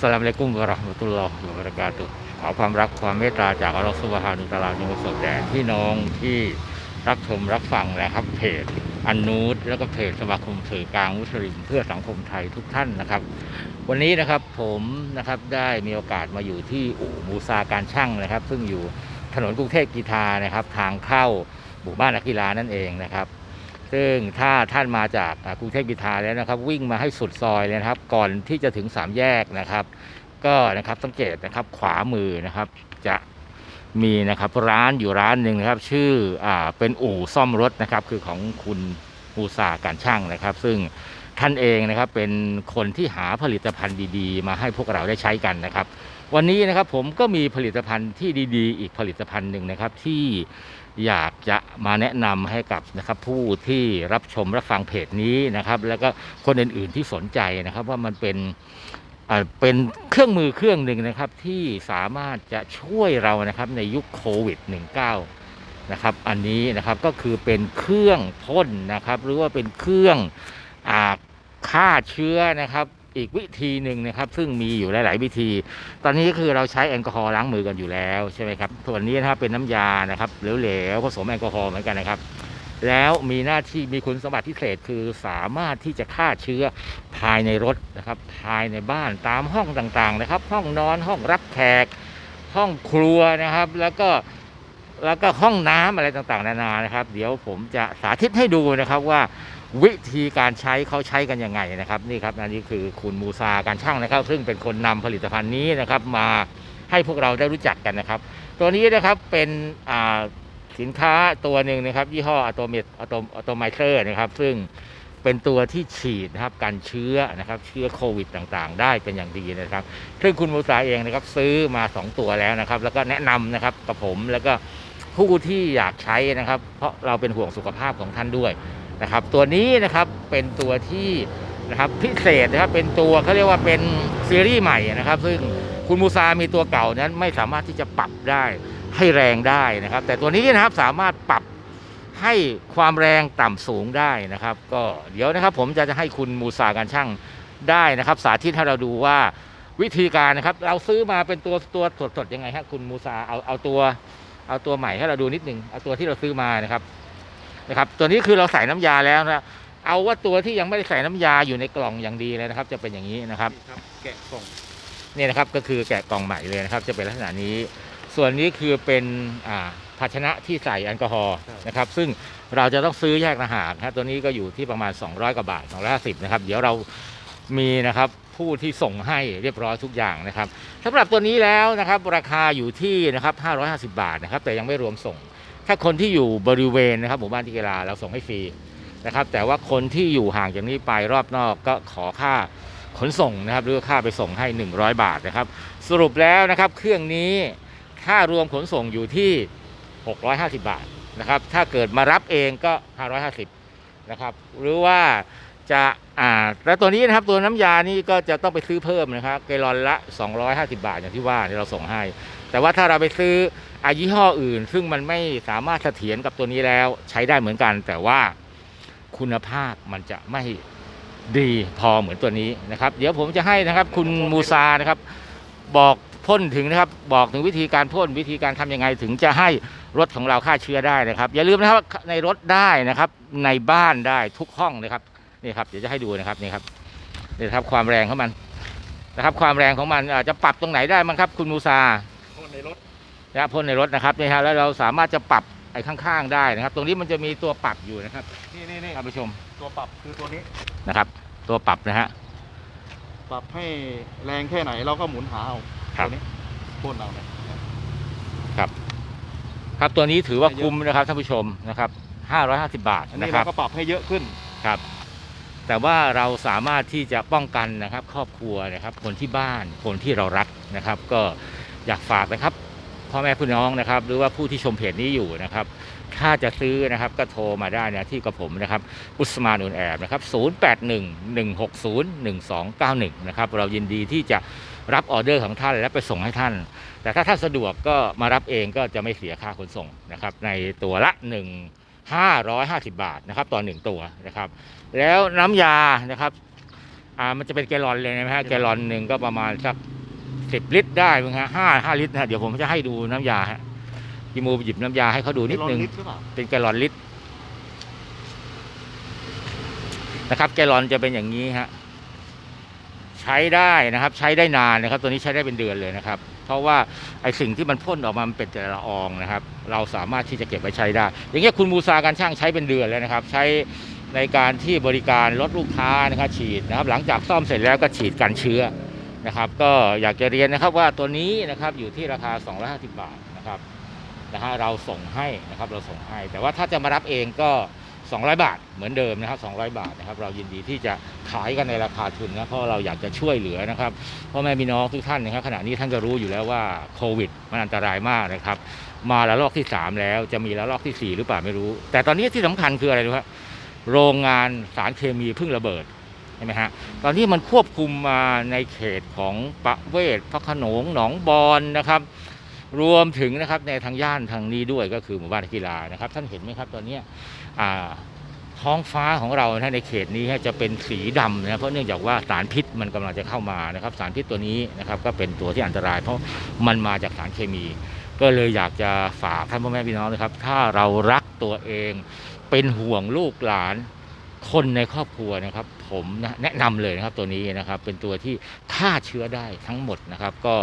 สลามอะลัยกุมวะราะห์มตุลลอฮ์วะบะเราะกาตุขอความรักความเมตตาจากอัลลอฮฺซุบฮานุตะอาลาจงประสบแด่พี่น้องที่รับชมรับฟังนะครับเพจอันนูตแล้วก็เพจสมาคมสื่อกลางมุสลิมเพื่อสังคมไทยทุกท่านนะครับ วันนี้นะครับผมนะครับได้มีโอกาสมาอยู่ที่อู่มูซาการช่างนะครับ ซึ่งอยู่ถนนกรุงเทพกีทานะครับ ทางเข้าหมู่บ้านนักกีฬานั่นเองนะครับ ซึ่งถ้าท่านมาจากกรุงเทพกีทาแล้วนะครับ วิ่งมาให้สุดซอยเลยนะครับ ก่อนที่จะถึงสามแยกนะครับ ก็นะครับสังเกตนะครับขวามือนะครับจะมีนะครับร้านอยู่ร้านหนึ่งนะครับ ชื่ออ่าเป็นอู่ซ่อมรถนะครับ คือของคุณมูซาการช่างนะครับ ซึ่งท่านเองนะครับเป็นคนที่หาผลิตภัณฑ์ดีๆ มาให้พวกเราได้ใช้กันนะครับ วันนี้นะครับผมก็มีผลิตภัณฑ์ที่ดีๆ อีกผลิตภัณฑ์หนึ่งนะครับที่ อยากจะมาแนะนำให้กับนะครับผู้ที่รับชมรับฟังเพจนี้นะครับ แล้วก็คนอื่น ๆที่สนใจนะครับ ว่ามันเป็นอ่าเป็นเครื่องมือเครื่องหนึ่งนะครับที่สามารถจะช่วยเรานะครับในยุคโควิด -19 นะครับ อันนี้นะครับก็คือเป็นเครื่องพ่นนะครับ หรือว่าเป็นเครื่องฆ่าเชื้อนะครับ อีกวิธีหนึ่งนะครับ ซึ่งมีอยู่หลาย ๆ วิธี ตอนนี้ก็คือเราใช้แอลกอฮอล์ล้างมือกันอยู่แล้วใช่ไหมครับส่วนนี้นะครับเป็นน้ำยานะครับเหลวๆผสมแอลกอฮอล์เหมือนกันนะครับ แล้วมีหน้าที่มีคุณสมบัติพิเศษคือสามารถที่จะฆ่าเชื้อภายในรถนะครับภายในบ้านตามห้องต่าง ๆ นะครับ ห้องนอนห้องรับแขก ห้องครัวนะครับ แล้วก็แล้วก็ห้องน้ำอะไรต่าง ๆ นานานะครับ เดี๋ยวผมจะสาธิตให้ดูนะครับว่า วิธีการใช้เขาใช้กันยังไงนะครับนี่ครับอันนี้คือคุณมูซาการช่างนะครับ ซึ่งเป็นคนนำผลิตภัณฑ์นี้นะครับ มาให้พวกเราได้รู้จักกันนะครับ ตัวนี้นะครับเป็นสินค้าตัวหนึ่งนะครับ ยี่ห้ออะโตเมตอะโตอะโตไมเซอร์นะครับ ซึ่งเป็นตัวที่ฉีดนะครับกันเชื้อนะครับเชื้อโควิดต่างๆ ได้เป็นอย่างดีนะครับ ซึ่งคุณมูซาเองนะครับซื้อมา 2 ตัวแล้วนะครับ แล้วก็แนะนำนะครับกับผมแล้วก็ผู้ที่อยากใช้นะครับ เพราะเราเป็นห่วงสุขภาพของท่านด้วย นะครับ ตัวนี้นะครับเป็นตัวที่นะครับพิเศษนะครับเป็นตัวเขาเรียกว่าเป็นซีรีส์ใหม่นะครับ ซึ่งคุณมูซามีตัวเก่านั้นไม่สามารถที่จะปรับได้ให้แรงได้นะครับ แต่ตัวนี้นะครับสามารถปรับให้ความแรงต่ำสูงได้นะครับ ก็เดี๋ยวนะครับผมจะจะให้คุณมูซาการช่างได้นะครับ สาธิตให้เราดูว่าวิธีการนะครับ เราซื้อมาเป็นตัวตัวสดๆยังไงฮะคุณมูซาเอาเอาตัวเอาตัวใหม่ให้เราดูนิดนึงเอาตัวที่เราซื้อมานะครับ นะครับตัวนี้คือเราใส่น้ำยาแล้วนะเอาว่าตัวที่ยังไม่ได้ใส่น้ำยาอยู่ในกล่องอย่างดีเลยนะครับ จะเป็นอย่างนี้นะครับนี่ครับแกะกล่องเนี่ยนะครับก็คือแกะกล่องใหม่เลยนะครับ จะเป็นลักษณะนี้ ส่วนนี้คือเป็นอ่าภาชนะที่ใส่แอลกอฮอล์นะครับ ซึ่งเราจะต้องซื้อแยกต่างหากนะครับตัวนี้ก็อยู่ที่ประมาณ 200กว่าบาท250นะครับเดี๋ยวเรามีนะครับผู้ที่ส่งให้เรียบร้อยทุกอย่างนะครับสำหรับตัวนี้แล้วนะครับราคาอยู่ที่นะครับ550 บาทนะครับ แต่ยังไม่รวมส่ง ถ้าคนที่อยู่บริเวณนะครับหมู่บ้านที่กีฬาเราส่งให้ฟรีนะครับ แต่ว่าคนที่อยู่ห่างจากนี้ไปรอบนอกก็ขอค่าขนส่งนะครับ หรือค่าไปส่งให้ 100 บาทนะครับ สรุปแล้วนะครับ เครื่องนี้ค่ารวมขนส่งอยู่ที่ 650 บาทนะครับ ถ้าเกิดมารับเองก็ 550นะครับ หรือว่าจะอ่าแล้วตัวนี้นะครับตัวน้ำยานี่ก็จะต้องไปซื้อเพิ่มนะครับเกลอนละ 250 บาทอย่างที่ว่าที่เราส่งให้ แต่ว่าถ้าเราไปซื้อ อายี่ห้ออื่น ซึ่งมันไม่สามารถเสถียรกับตัวนี้แล้วใช้ได้เหมือนกัน แต่ว่าคุณภาพมันจะไม่ดีพอเหมือนตัวนี้นะครับ เดี๋ยวผมจะให้นะครับ คุณมูซานะครับ บอกพ่นถึงนะครับ บอกถึงวิธีการพ่นวิธีการทำยังไงถึงจะให้รถของเราฆ่าเชื้อได้นะครับ อย่าลืมนะครับในรถได้นะครับ ในบ้านได้ทุกห้องนะครับนี่ครับเดี๋ยวจะให้ดูนะครับนี่ครับนี่ครับความแรงของมันนะครับ ความแรงของมันอาจจะปรับตรงไหนได้มั้งครับ คุณมูซาพ่นในรถ นะพ่นในรถนะครับนี่ฮะแล้วเราสามารถจะปรับไอ้ข้างๆได้นะครับ ตรงนี้มันจะมีตัวปรับอยู่นะครับนี่นี่นี่ท่านผู้ชมตัวปรับคือตัวนี้นะครับ ตัวปรับนะฮะปรับให้แรงแค่ไหนเราก็หมุนหาเอาครับตัวนี้พ่นเอาเนี่ยครับตัวนี้ถือว่าคุ้มนะครับท่านผู้ชมนะครับ550 บาทอันนะนี้ครัเราบก็ปรับให้เยอะขึ้นครับแต่ว่าเราสามารถที่จะป้องกันนะครับ ครอบครัวนะครับ คนที่บ้านคนที่เรารักนะครับ ก็อยากฝากนะครับ พ่อแม่พี่น้องนะครับ หรือว่าผู้ที่ชมเพจนี้อยู่นะครับ ถ้าจะซื้อนะครับก็โทรมาได้นะที่กับผมนะครับ อุสมานอุนแอบนะครับ 0811601291 นะครับ เรายินดีที่จะรับออเดอร์ของท่านและไปส่งให้ท่าน แต่ถ้าท่านสะดวกก็มารับเองก็จะไม่เสียค่าขนส่งนะครับ ในตัวละ 1 550 บาทนะครับต่อ1ตัวนะครับ แล้วน้ำยานะครับอ่ามันจะเป็นแกลลอนเลยนะฮะแกลลอนหนึ่งก็ประมาณสัก สิบลิตรได้มั้งฮะห้าห้าลิตรนะฮะเดี๋ยวผมจะให้ดูน้ำยาฮะพี่มูหยิบน้ำยาให้เขาดูนิดนึงกิโลลิตรหรือเปล่าเป็นแกลลอนลิตรนะครับ แกลลอนจะเป็นอย่างนี้ฮะใช้ได้นะครับ ใช้ได้นานนะครับ ตัวนี้ใช้ได้เป็นเดือนเลยนะครับ เพราะว่าไอสิ่งที่มันพ่นออกมามันเป็นแต่ละอองนะครับ เราสามารถที่จะเก็บไว้ใช้ได้ อย่างเงี้ยคุณมูซาการช่างใช้เป็นเดือนแล้วนะครับ ใช้ในการที่บริการรถลูกค้านะครับ ฉีดนะครับ หลังจากซ่อมเสร็จแล้วก็ฉีดกันเชื้อ นะครับก็อยากจะเรียนนะครับว่าตัวนี้นะครับอยู่ที่ราคา 250 บาทนะครับนะฮะเราส่งให้นะครับเราส่งให้ แต่ว่าถ้าจะมารับเองก็ 200 บาทเหมือนเดิมนะครับ 200 บาทนะครับ เรายินดีที่จะขายกันในราคาทุนนะเพราะเราอยากจะช่วยเหลือนะครับพ่อแม่พี่น้องทุกท่านนะครับขณะนี้ท่านก็รู้อยู่แล้วว่าโควิดมันอันตรายมากนะครับ มาและลอกที่ 3 แล้วจะมีและลอกที่ 4 หรือเปล่าไม่รู้ แต่ตอนนี้ที่สำคัญคืออะไรรู้ไหมโรงงานสารเคมีเพิ่งระเบิด ใช่ไหมฮะตอนนี้มันควบคุมมาในเขตของประเวศพระโขนงหนองบอนนะครับ รวมถึงนะครับในทางย่านทางนี้ด้วยก็คือหมู่บ้านกีฬานะครับ ท่านเห็นไหมครับตอนนี้ท้องฟ้าของเราในเขตนี้จะเป็นสีดำนะเพราะเนื่องจากว่าสารพิษมันกำลังจะเข้ามานะครับ สารพิษตัวนี้นะครับก็เป็นตัวที่อันตราย เพราะมันมาจากสารเคมี ก็เลยอยากจะฝากท่านพ่อแม่พี่น้องนะครับ ถ้าเรารักตัวเองเป็นห่วงลูกหลาน คนในครอบครัวนะครับ ผมนะแนะนำเลยนะครับตัวนี้นะครับ เป็นตัวที่ฆ่าเชื้อได้ทั้งหมดนะครับ ก็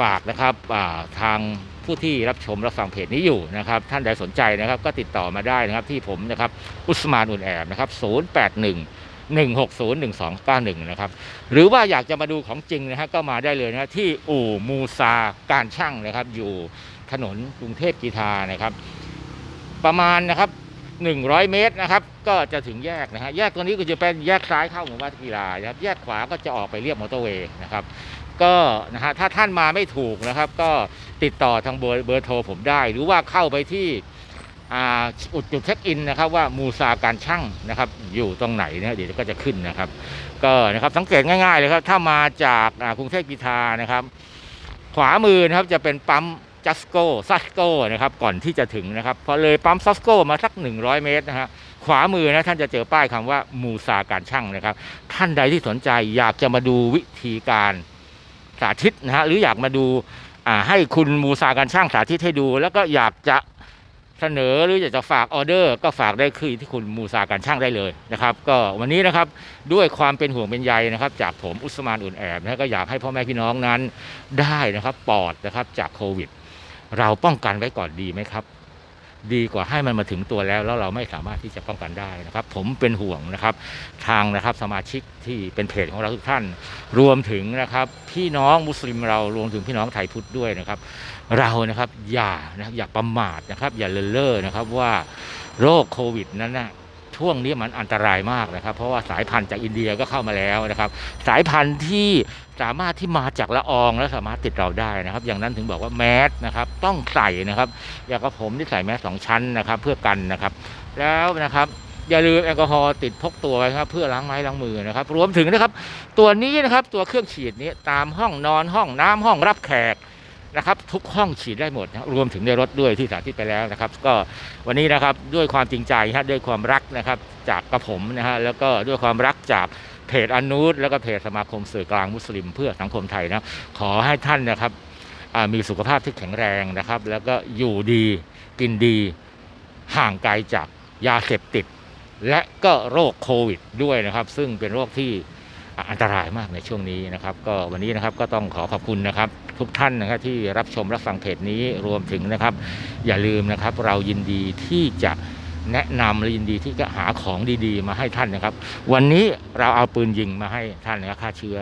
ฝากนะครับาทางผู้ที่รับชมรับฟังเพจนี้อยู่นะครับ ท่านใดสนใจนะครับ ก็ติดต่อมาได้นะครับ ที่ผมนะครับอุสมานอุนแอบนะครับ 081 160 1291 นะครับ หรือว่าอยากจะมาดูของจริงนะฮะก็มาได้เลยนะฮะที่อู่มูซาการช่างนะครับ อยู่ถนนกรุงเทพกีทานะครับ ประมาณนะครับ 100 เมตรนะครับ ก็จะถึงแยกนะฮะแยกตัวนี้ก็จะเป็นแยกซ้ายเข้าหมู่บ้านกีฬานะครับแยกขวาก็จะออกไปเรียบมอเตอร์เวย์นะครับก็นะฮะถ้าท่านมาไม่ถูกนะครับ ก็ติดต่อทางเบอร์เบอร์โทรผมได้ หรือว่าเข้าไปที่อ่าอุดจุดเช็คอินนะครับว่ามูซาการช่างนะครับอยู่ตรงไหนนะเดี๋ยวก็จะขึ้นนะครับ ก็นะครับสังเกตง่ายๆเลยครับถ้ามาจากกรุงเทพกีทานะครับ ขวามือนะครับจะเป็นปั๊ม จัสโกซัสโกนะครับก่อนที่จะถึงนะครับพอเลยปั๊มซัสโกมาสัก 100 เมตรนะฮะขวามือนะท่านจะเจอป้ายคำว่ามูซาการช่างนะครับ ท่านใดที่สนใจอยากจะมาดูวิธีการสาธิตนะฮะหรืออยากมาดูอ่าให้คุณมูซาการช่างสาธิตให้ดู แล้วก็อยากจะเสนอหรืออยากจะฝากออเดอร์ ก็ฝากได้คือที่คุณมูซาการช่างได้เลยนะครับ ก็วันนี้นะครับด้วยความเป็นห่วงเป็นใยนะครับ จากผมอุสมานอุ่นแอบนะก็อยากให้พ่อแม่พี่น้องนั้นได้นะครับปลอดนะครับจากโควิด เราป้องกันไว้ก่อนดีไหมครับ ดีกว่าให้มันมาถึงตัวแล้ว แล้วเราไม่สามารถที่จะป้องกันได้นะครับ ผมเป็นห่วงนะครับ ทางนะครับสมาชิกที่เป็นเพจของเราทุกท่าน รวมถึงนะครับ พี่น้องมุสลิมเรารวมถึงพี่น้องไทยพุทธด้วยนะครับ เรานะครับอย่านะอย่าประมาทนะครับ อย่าเลินเล่อนะครับว่าโรคโควิดนั้นนะ ช่วงนี้มันอันตรายมากนะครับ เพราะว่าสายพันธุ์จากอินเดียก็เข้ามาแล้วนะครับ สายพันธุ์ที่สามารถที่มาจากละอองและสามารถติดเราได้นะครับ อย่างนั้นถึงบอกว่าแมสนะครับต้องใส่นะครับอย่างกับผมที่ใส่แมสสองชั้นนะครับเพื่อกันนะครับ แล้วนะครับอย่าลืมแอลกอฮอล์ติดพกตัวไว้ครับเพื่อล้างไม้ล้างมือนะครับ รวมถึงนะครับ ตัวนี้นะครับตัวเครื่องฉีดนี้ตามห้องนอนห้องน้ำห้องรับแขก นะครับทุกห้องฉีดได้หมดนะรวมถึงในรถด้วยที่สาธิตไปแล้วนะครับ ก็วันนี้นะครับด้วยความจริงใจฮะด้วยความรักนะครับจากกระผมนะฮะแล้วก็ด้วยความรักจากเพจอนูตแล้วก็เพจสมาคมสื่อกลางมุสลิม เพื่อสังคมไทยนะขอให้ท่านนะครับมีสุขภาพที่แข็งแรงนะครับ แล้วก็อยู่ดีกินดีห่างไกลจากยาเสพติด และก็โรคโควิดด้วยนะครับ ซึ่งเป็นโรคที่ อันตรายมากในช่วงนี้นะครับ ก็วันนี้นะครับก็ต้องขอขอบคุณนะครับ ทุกท่านนะครับที่รับชมรับฟังเพจนี้รวมถึงนะครับ อย่าลืมนะครับเรายินดีที่จะแนะนำและยินดีที่จะหาของดีๆ มาให้ท่านนะครับ วันนี้เราเอาปืนยิงมาให้ท่านนะครับฆ่าเชื้อ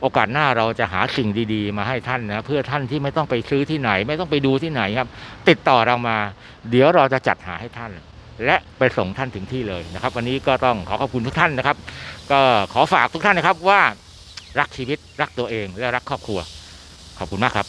โอกาสหน้าเราจะหาสิ่งดีๆ มาให้ท่านนะเพื่อท่านที่ไม่ต้องไปซื้อที่ไหน ไม่ต้องไปดูที่ไหนครับ ติดต่อเรามา เดี๋ยวเราจะจัดหาให้ท่าน และไปส่งท่านถึงที่เลยนะครับ วันนี้ก็ต้องขอขอบคุณทุกท่านนะครับ ก็ขอฝากทุกท่านนะครับว่ารักชีวิตรักตัวเองและรักครอบครัว ขอบคุณมากครับ